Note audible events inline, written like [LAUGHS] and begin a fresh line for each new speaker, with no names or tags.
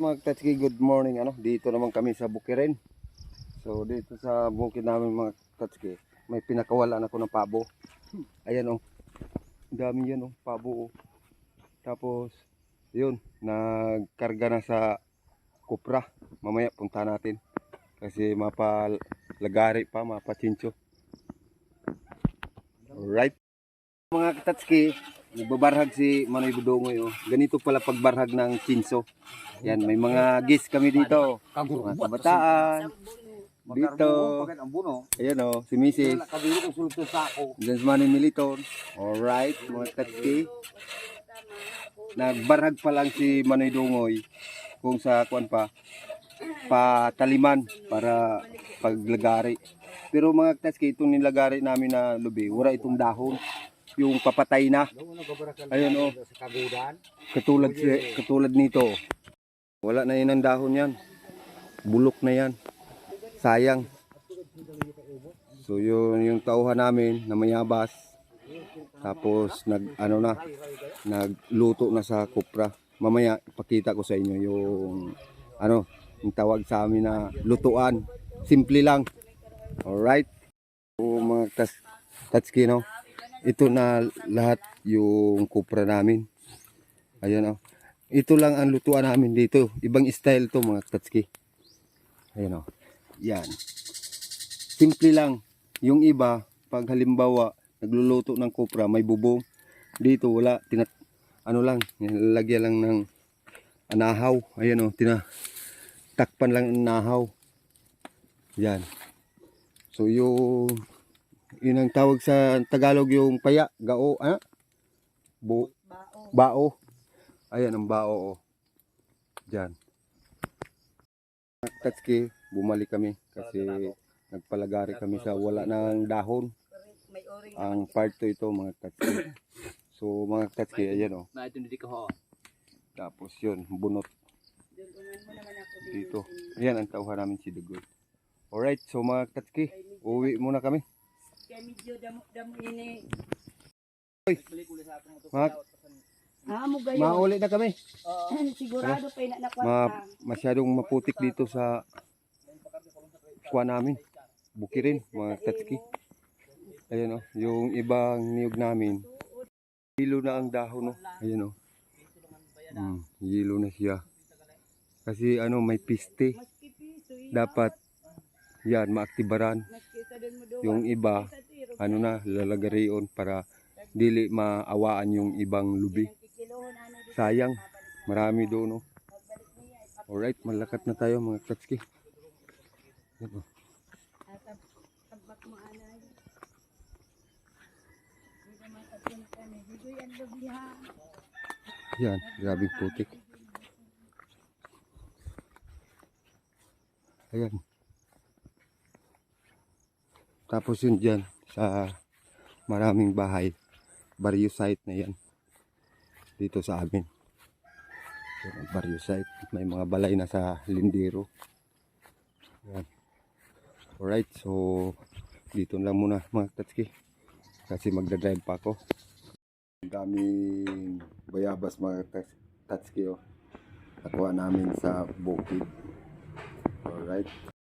Mga Tatsuki, good morning. Ano, dito naman kami sa Bukirin. So dito sa bukid namin mga Tatsuki, may pinakawalan ako ng pabo. Ayan oh. Ang dami yan oh, pabo oh. Tapos yun, nagkarga na sa kupra. Mamaya punta natin. Kasi mapalagari pa, mapachincho. Alright. Mga Tatsuki, nagbabarhag si Manoy Budongoy oh. Ganito pala pagbarhag ng chinso. Yan, may mga gis kami dito. Mga kabataan. Dito. Ayan o, si Mrs. Diyan sa Manny Militon. Alright, mga katki. Nagbarhag pa lang si Manoy Dungoy kung sa kuan pa pataliman para paglagari. Pero mga katki, itong nilagari namin na lubi, wala itong dahon. Yung papatay na. Ayun o, katulad, katulad nito. Wala na yun ang dahon yan. Bulok na yan. Sayang. So yun yung tauhan namin na mayabas. Tapos nag ano na nagluto na sa kupra. Mamaya ipakita ko sa inyo yung ano yung tawag sa amin na lutuan. Simple lang. Alright. So mga tas tatskino, ito na lahat yung kupra namin. Ayan oh. Ito lang ang lutuan namin dito. Ibang style to mga tatski. Ayan o. Yan. Simple lang. Yung iba, pag halimbawa, nagluluto ng kopra, may bubong. Dito wala. Tinat ano lang, lagyan lang ng anahaw. Ayan o. Tina takpan lang ng nahaw. Yan. So yung yun ang tawag sa Tagalog yung paya, gao, ah? Bu bao. Ayan ang bao. Oh. Diyan. Tatski, bumalik kami kasi nagpalagari kami sa wala ng dahon. Ang part to ito mga tatski. So mga tatski, ayan oh. Tapos yun, bunot dito. Ayan ang tauhan namin si Dugoy. Alright, so mga tatski, uwi muna kami.
Kaya medyo damo-damo ini.
Mga,
Ah, mo gayon.
mauli na kami. [LAUGHS]
Sigurado pa ina
Ma,
nakwanta.
masyadong maputik dito sa kuha namin. Bukirin, mga tatski. Ayan oh, yung ibang niyog namin. Hilo na ang dahon oh. Ayan oh. Mm, hilo na siya. Kasi ano, may piste. Dapat yan, maaktibaran. Yung iba, ano na, lalagarion para dili maawaan yung ibang lubi. Sayang, marami doon
ipap-
Alright, malakat na tayo mga katski. Oh.
Yan,
grabing putik. Ayan. Tapos yun dyan sa maraming bahay. Barrio site na yan. Dito sa amin. Yan ang barrio site. May mga balay na sa lindero. Yan. Alright, so dito lang muna mga tatski. Kasi magdadrive pa ako. Ang daming bayabas mga tatski oh. Nakuha namin sa bukid. Alright.